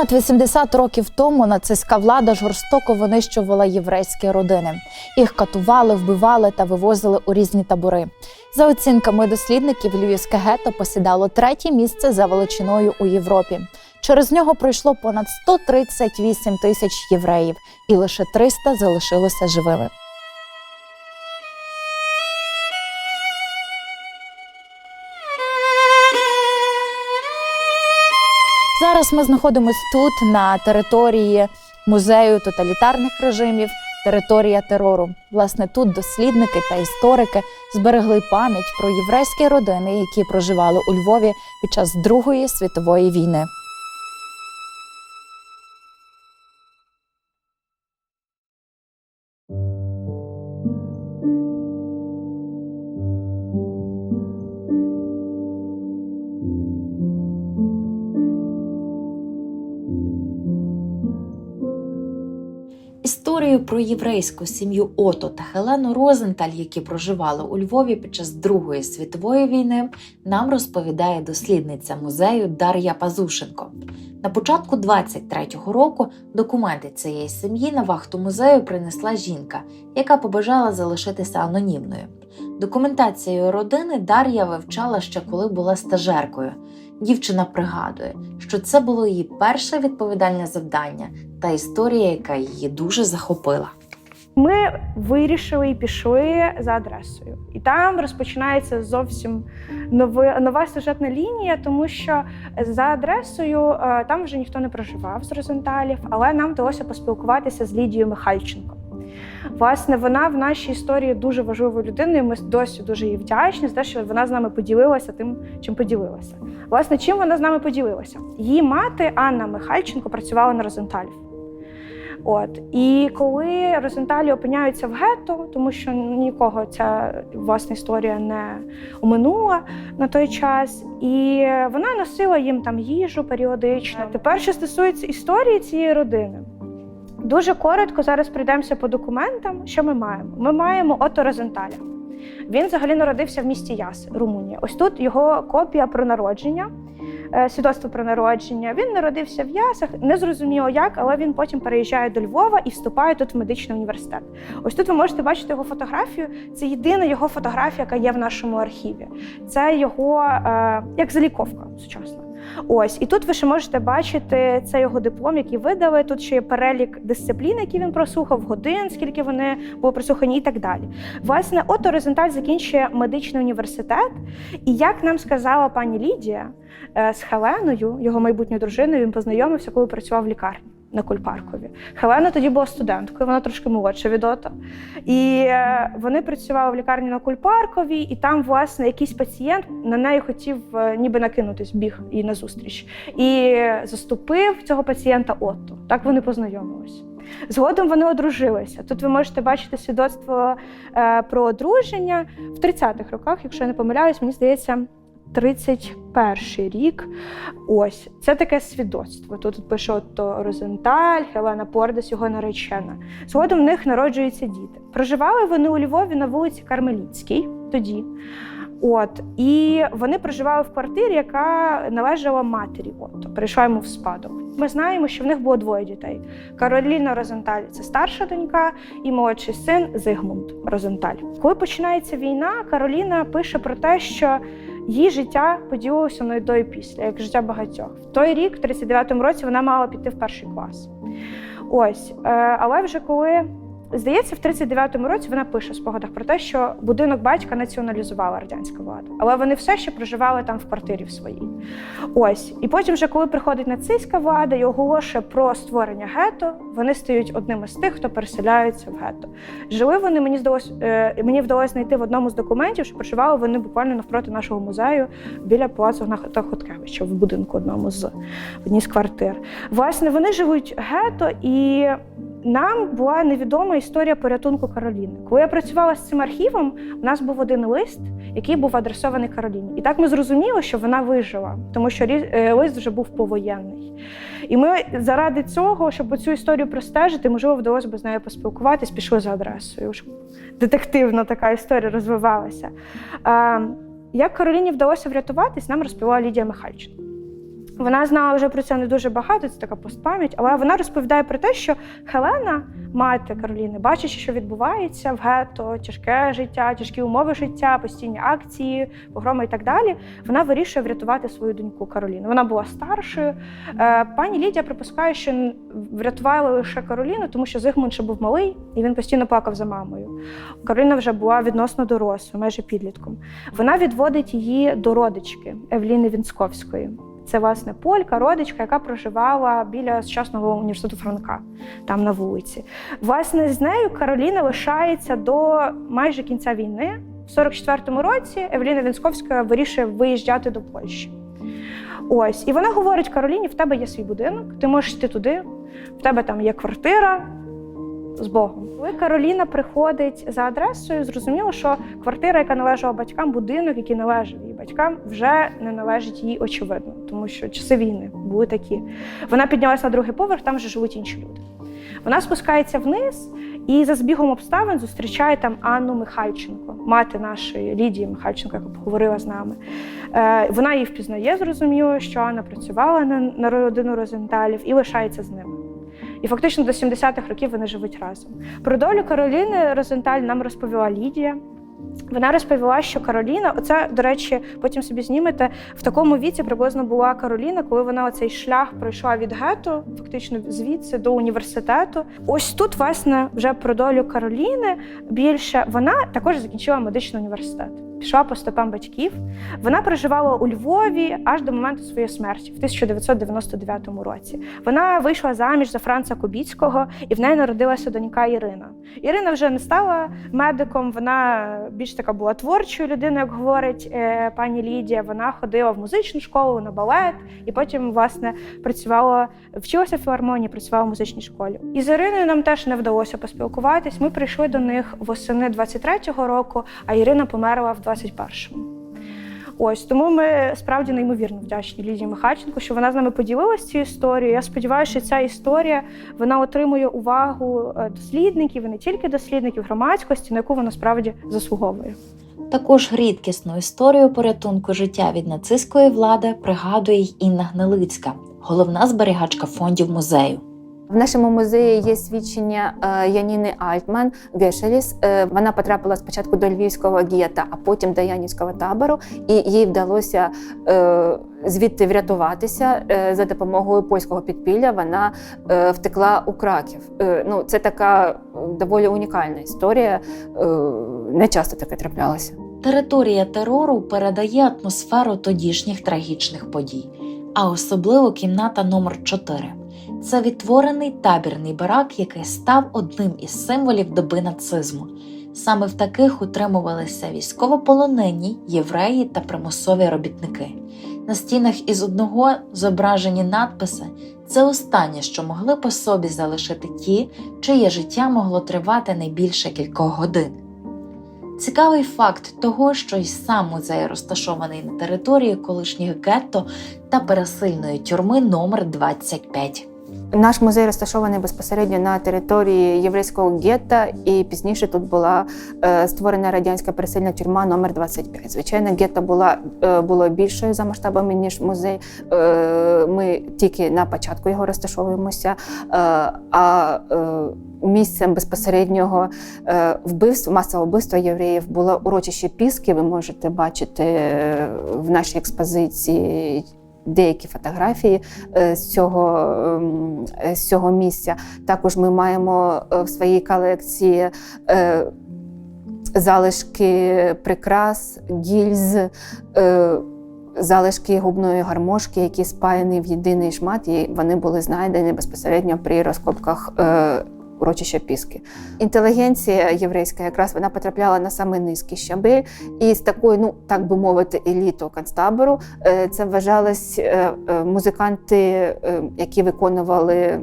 Понад 80 років тому нацистська влада жорстоко винищувала єврейські родини. Їх катували, вбивали та вивозили у різні табори. За оцінками дослідників, львівське гетто посідало третє місце за величиною у Європі. Через нього пройшло понад 138 тисяч євреїв, і лише 300 залишилося живими. Зараз ми знаходимося тут, на території музею тоталітарних режимів, територія терору. Власне, тут дослідники та історики зберегли пам'ять про єврейські родини, які проживали у Львові під час Другої світової війни. Про єврейську сім'ю Ото та Хелену Розенталь, які проживали у Львові під час Другої світової війни, нам розповідає дослідниця музею Дар'я Пазушенко. На початку 23-го року документи цієї сім'ї на вахту музею принесла жінка, яка побажала залишитися анонімною. Документацією родини Дар'я вивчала ще коли була стажеркою. Дівчина пригадує, що це було її перше відповідальне завдання та історія, яка її дуже захопила. Ми вирішили і пішли за адресою. І там розпочинається зовсім нови, нова сюжетна лінія, тому що за адресою е, там вже ніхто не проживав з Розенталів, але нам вдалося поспілкуватися з Лідією Михальченко. Власне, вона в нашій історії дуже важливою людиною. Ми досі дуже їй вдячні за те, що вона з нами поділилася тим, чим поділилася. Власне, чим вона з нами поділилася? Її мати Анна Михальченко працювала на Розенталів. От і коли Розенталі опиняються в гетто, тому що нікого ця власна історія не оминула на той час, і вона носила їм там їжу періодично. Тепер, що стосується історії цієї родини, дуже коротко зараз пройдемося по документам. Що ми маємо? Ми маємо Ото Розенталя. Він взагалі народився в місті Яс, Румунія. Ось тут його копія про народження свідоцтво про народження. Він народився в Ясах, не зрозуміло як, але він потім переїжджає до Львова і вступає тут в медичний університет. Ось тут ви можете бачити його фотографію. Це єдина його фотографія, яка є в нашому архіві. Це його е, як заліковка сучасна. Ось, і тут ви ще можете бачити це його диплом, який видали. Тут ще є перелік дисциплін, які він прослухав, годин, скільки вони були прослухані, і так далі. Власне, Ото Розенталь закінчує медичний університет, і як нам сказала пані Лідія, е, з Хеленою, його майбутньою дружиною, він познайомився, коли працював в лікарні. На Кульпаркові. Хелена тоді була студенткою, вона трошки молодша від Ота. І е, вони працювали в лікарні на Кульпаркові, і там, власне, якийсь пацієнт на неї хотів е, ніби накинутись, біг їй назустріч. І заступив цього пацієнта Отто. Так вони познайомилися. Згодом вони одружилися. Тут ви можете бачити свідоцтво е, про одруження в 30-х роках, якщо я не помиляюсь, мені здається. 31 рік. Ось це таке свідоцтво. Тут, пише Отто Розенталь, Хелена Пордес, його наречена. Згодом в них народжуються діти. Проживали вони у Львові на вулиці Кармеліцькій тоді. От і вони проживали в квартирі, яка належала матері. Отто, перейшла йому в спадок. Ми знаємо, що в них було двоє дітей: Кароліна Розенталь це старша донька, і молодший син Зигмунд Розенталь. Коли починається війна, Кароліна пише про те, що її життя поділилося на до і після, як життя багатьох. В той рік, в 39-му році, вона мала піти в перший клас. Ось, е, але вже коли Здається, в 39-му році вона пише в спогадах про те, що будинок батька націоналізувала радянська влада, але вони все ще проживали там в квартирі в своїй. Ось і потім, вже коли приходить нацистська влада і оголошує про створення гетто, вони стають одним із тих, хто переселяється в гетто. Жили вони, мені здалось, е, мені вдалося знайти в одному з документів, що проживали вони буквально навпроти нашого музею біля палацу Гната Хоткевича в будинку одному з одній з квартир. Власне, вони живуть гетто і. Нам була невідома історія порятунку Кароліни. Коли я працювала з цим архівом, у нас був один лист, який був адресований Кароліні. І так ми зрозуміли, що вона вижила, тому що е, лист вже був повоєнний. І ми заради цього, щоб цю історію простежити, можливо, вдалося б з нею поспілкуватись, пішли за адресою. Щоб детективно така історія розвивалася. Як Кароліні вдалося врятуватись, нам розповіла Лідія Михальченко. Вона знала вже про це не дуже багато, це така постпам'ять, але вона розповідає про те, що Хелена, мати Кароліни, бачачи, що відбувається в гетто, тяжке життя, тяжкі умови життя, постійні акції, погроми і так далі. Вона вирішує врятувати свою доньку Кароліну. Вона була старшою. Е, Пані Лідія припускає, що врятували лише Кароліну, тому що Зигмунд ще був малий і він постійно плакав за мамою. Кароліна вже була відносно дорослою, майже підлітком. Вона відводить її до родички Евліни Вінсковської. Це власне полька, родичка, яка проживала біля сучасного університету Франка, там на вулиці. Власне, з нею Кароліна лишається до майже кінця війни. В 44-му році Евеліна Вінсковська вирішує виїжджати до Польщі. Ось, і вона говорить Кароліні: в тебе є свій будинок, ти можеш йти туди, в тебе там є квартира з Богом. Коли Кароліна приходить за адресою, зрозуміло, що квартира, яка належала батькам, будинок, який належав батькам, вже не належить їй очевидно, тому що часи війни були такі. Вона піднялася на другий поверх, там вже живуть інші люди. Вона спускається вниз і за збігом обставин зустрічає там Анну Михайченко, мати нашої Лідії Михайченко, яка поговорила з нами. Е, вона її впізнає, зрозуміло, що Анна працювала на родину Розенталів і лишається з ними. І фактично до 70-х років вони живуть разом. Про долю Кароліни Розенталь нам розповіла Лідія. Вона розповіла, що Кароліна, оце, до речі, потім собі знімете, в такому віці приблизно була Кароліна, коли вона оцей шлях пройшла від гету, фактично звідси до університету. Ось тут, власне, вже про долю Кароліни більше вона також закінчила медичний університет. Пішла по стопам батьків. Вона проживала у Львові аж до моменту своєї смерті в 1999 році. Вона вийшла заміж за Франца Кубіцького, і в неї народилася донька Ірина. Ірина вже не стала медиком, вона більш така була творчою людиною, як говорить е, пані Лідія. Вона ходила в музичну школу, на балет, і потім, власне, працювала, вчилася в філармонії, працювала в музичній школі. І з Іриною нам теж не вдалося поспілкуватись. Ми прийшли до них восени 23-го року, а Ірина померла в 21-му. Ось тому ми справді неймовірно вдячні Лідії Михайченко, що вона з нами поділилася цією історією. Я сподіваюся, що ця історія вона отримує увагу е, дослідників, і не тільки дослідників громадськості, на яку вона справді заслуговує. Також рідкісну історію порятунку життя від нацистської влади пригадує й Інна Гнилицька, головна зберігачка фондів музею. В нашому музеї є свідчення е, Яніни Альтман Гешеліс. Е, Вона потрапила спочатку до львівського гета, а потім до Янівського табору, і їй вдалося е, звідти врятуватися за допомогою польського підпілля. Вона втекла у Краків. Ну, це така доволі унікальна історія. Не часто таке траплялося. Територія терору передає атмосферу тодішніх трагічних подій, а особливо кімната номер 4 Це відтворений табірний барак, який став одним із символів доби нацизму. Саме в таких утримувалися військовополонені, євреї та примусові робітники. На стінах із одного зображені надписи це останнє, що могли по собі залишити ті, чиє життя могло тривати не більше кількох годин. Цікавий факт того, що й сам музей розташований на території колишніх гетто та пересильної тюрми номер 25. Наш музей розташований безпосередньо на території єврейського гетта, і пізніше тут була е, створена радянська пересильна тюрма номер 25. Звичайно, гетто була е, було більшою за масштабами ніж музей. Е, ми тільки на початку його розташовуємося. А місцем безпосереднього вбивства, масового вбивства євреїв було урочище Піски. Ви можете бачити в нашій експозиції. Деякі фотографії е, з цього, ем, е, з цього місця. Також ми маємо е, в своїй колекції залишки прикрас, гільз, залишки губної гармошки, які спаяні в єдиний шмат, і вони були знайдені безпосередньо при розкопках. Урочища Піски. Інтелігенція єврейська якраз вона потрапляла на самий низький щабель, і з такою, ну так би мовити, елітою концтабору е, це вважались е, е, музиканти, які виконували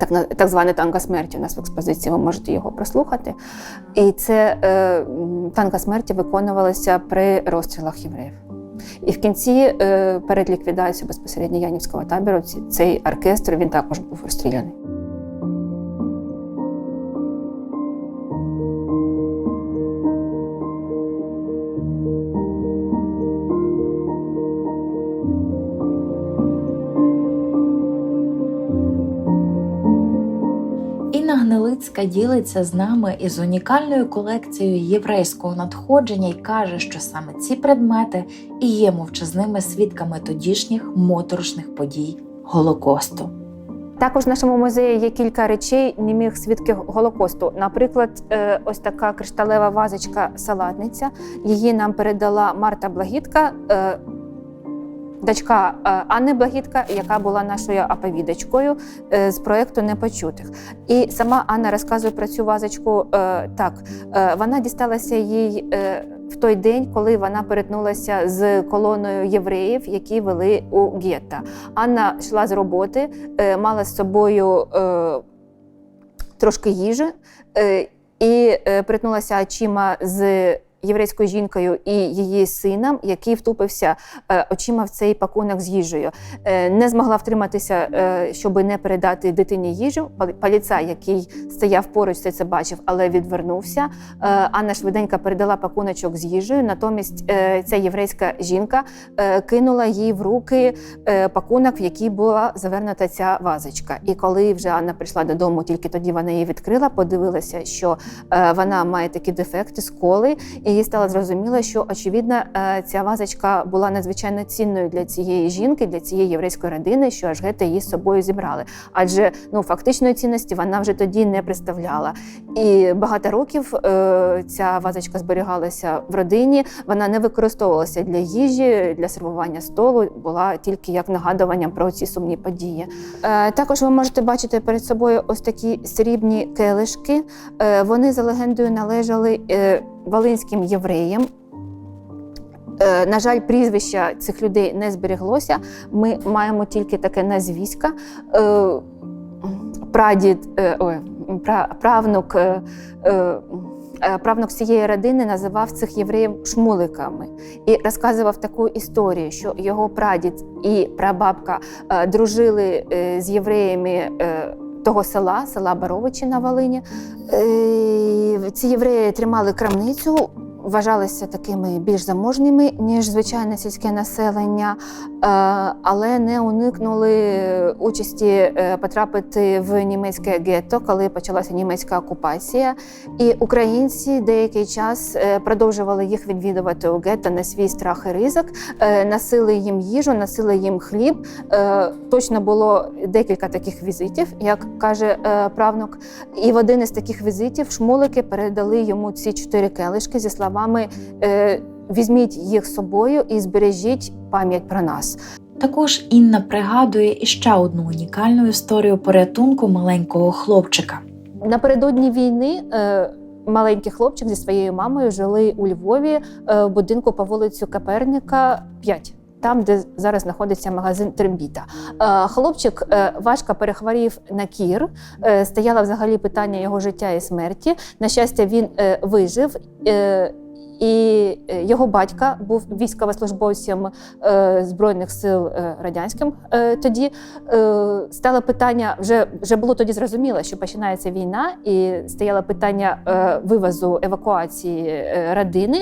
так, так зване танго смерті. У нас в експозиції ви можете його прослухати. І це е, танго смерті виконувалося при розстрілах євреїв. І в кінці, е, перед ліквідацією безпосередньо Янівського табору, цей оркестр він також був розстріляний. Гнилицька ділиться з нами із унікальною колекцією єврейського надходження і каже, що саме ці предмети і є мовчазними свідками тодішніх моторошних подій Голокосту. Також в нашому музеї є кілька речей німих свідків Голокосту. Наприклад, е, ось така кришталева вазочка салатниця. Її нам передала Марта Благітка, е, дочка е, Анни Благітка, яка була нашою оповідачкою е, з проєкту Непочутих. І сама Анна розказує про цю вазочку е, так. Вона дісталася їй. В той день, коли вона перетнулася з колоною євреїв, які вели у гетто. Анна йшла з роботи, мала з собою трошки їжі і перетнулася очима з єврейською жінкою і її сином, який втупився е, очима в цей пакунок з їжею. Е, Не змогла втриматися, е, щоб не передати дитині їжу. Поліцай, який стояв поруч, це бачив, але відвернувся. Анна швиденько передала пакуночок з їжею. Натомість ця єврейська жінка кинула їй в руки пакунок, в який була завернута ця вазочка. І коли вже Анна прийшла додому, тільки тоді вона її відкрила, подивилася, що вона має такі дефекти, сколи, і стало зрозуміло, що очевидно е, ця вазочка була надзвичайно цінною для цієї жінки, для цієї єврейської родини, що аж гети її з собою зібрали. Адже ну фактичної цінності вона вже тоді не представляла. І багато років е, ця вазочка зберігалася в родині. Вона не використовувалася для їжі, для сервування столу, була тільки як нагадуванням про ці сумні події. Е, також ви можете бачити перед собою ось такі срібні келишки. Вони за легендою належали волинським євреям. Е, На жаль, прізвища цих людей не збереглося. Ми маємо тільки таке назвіська. Е, Прадід, е, ой, правнук, правнук цієї родини називав цих євреїв шмуликами і розказував таку історію, що його прадід і прабабка дружили з євреями. Того села, села Баровичі на Волині. Ці євреї тримали крамницю, вважалися такими більш заможними, ніж звичайне сільське населення, але не уникнули участі е, потрапити в німецьке гетто, коли почалася німецька окупація. І українці деякий час е, продовжували їх відвідувати у гетто на свій страх і ризик, е, носили їм їжу, носили їм хліб. Е, Точно було декілька таких візитів, як каже е, правнук. І в один із таких візитів шмулики передали йому ці чотири келишки зі словами: е, візьміть їх з собою і збережіть пам'ять про нас. Також Інна пригадує іще одну унікальну історію порятунку маленького хлопчика. Напередодні війни. Е, Маленький хлопчик зі своєю мамою жили у Львові е, в будинку по вулицю Каперника 5. Там, де зараз знаходиться магазин Трембіта. Е, Хлопчик важко перехворів на кір. Стояло взагалі питання його життя і смерті. На щастя, він вижив. І е, його батька був військовослужбовцем е, Збройних сил е, радянським тоді. Стало питання, вже, вже було тоді зрозуміло, що починається війна, і стояло питання вивозу евакуації родини.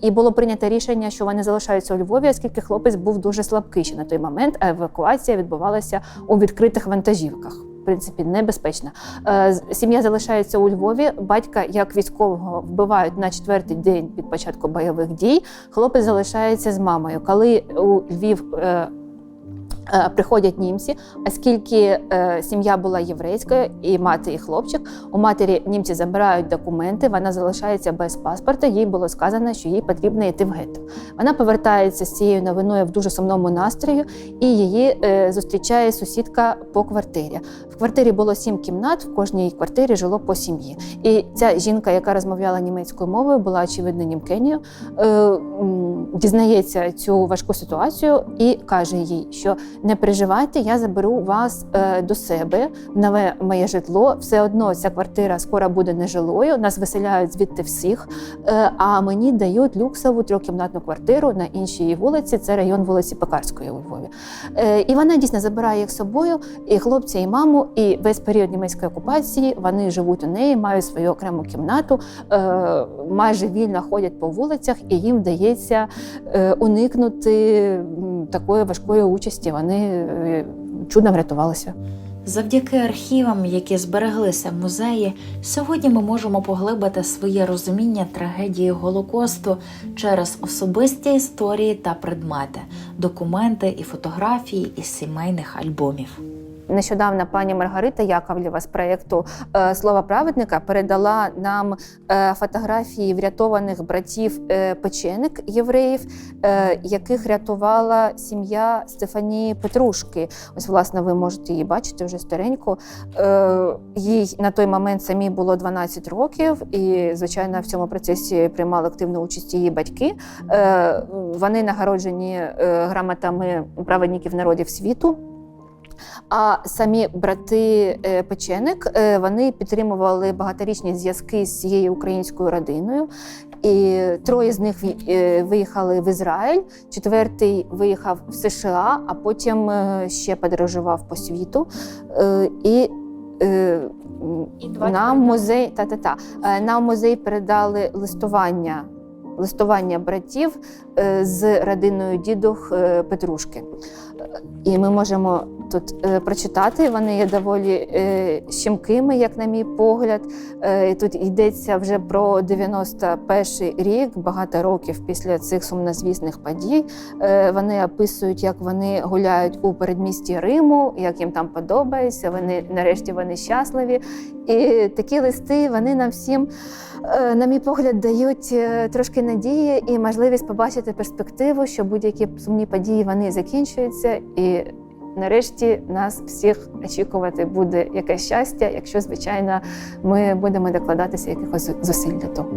І було прийнято рішення, що вони залишаються у Львові, оскільки хлопець був дуже слабкий ще на той момент, а евакуація відбувалася у відкритих вантажівках. Принципі, небезпечна. Е, Сім'я залишається у Львові. Батька, як військового, вбивають на четвертий день від початку бойових дій. Хлопець залишається з мамою. Коли у Львів е, приходять німці, оскільки е, сім'я була єврейською, і мати, і хлопчик, у матері німці забирають документи, вона залишається без паспорта. Їй було сказано, що їй потрібно йти в гетто. Вона повертається з цією новиною в дуже сумному настрою, і її е, зустрічає сусідка по квартирі. В квартирі було сім кімнат, в кожній квартирі жило по сім'ї. І ця жінка, яка розмовляла німецькою мовою, була очевидно німкенію, е, дізнається цю важку ситуацію і каже їй, що не переживайте, я заберу вас е, до себе в нове моє житло. Все одно ця квартира скоро буде нежилою. Нас виселяють звідти всіх. Е, а мені дають люксову трьохкімнатну квартиру на іншій вулиці. Це район вулиці Пекарської у Львові. Е, і вона дійсно забирає їх з собою, і хлопця, і маму. І весь період німецької окупації вони живуть у неї, мають свою окрему кімнату, майже вільно ходять по вулицях, і їм вдається уникнути такої важкої участі. Вони е, чудом врятувалися. Завдяки архівам, які збереглися в музеї, сьогодні ми можемо поглибити своє розуміння трагедії Голокосту через особисті історії та предмети, документи і фотографії із сімейних альбомів. Нещодавно пані Маргарита Яковлєва з проєкту е, Слово праведника передала нам е, фотографії врятованих братів е, печеник євреїв, яких рятувала сім'я Стефанії Петрушки. Ось, власне, ви можете її бачити вже стареньку. Е, Їй на той момент самій було 12 років, і, звичайно, в цьому процесі приймали активну участь її батьки. Вони нагороджені грамотами праведників народів світу. А самі брати е, Печеник е, вони підтримували багаторічні зв'язки з цією українською родиною. І троє з них е, виїхали в Ізраїль, четвертий виїхав в США, а потім ще подорожував по світу. І І нам музей та та та нам музей передали листування. Листування братів з родиною дідух Петрушки. І ми можемо тут е, прочитати. Вони є доволі е, щемкими, як на мій погляд. Е, Тут йдеться вже про 91 рік, багато років після цих сумнозвісних подій. Вони описують, як вони гуляють у передмісті Риму, як їм там подобається. Вони нарешті вони щасливі. І такі листи вони нам всім, на мій погляд, дають трошки надії і можливість побачити перспективу, що будь-які сумні події вони закінчуються. І нарешті нас всіх очікувати буде якесь щастя, якщо, звичайно, ми будемо докладатися якихось зусиль для того.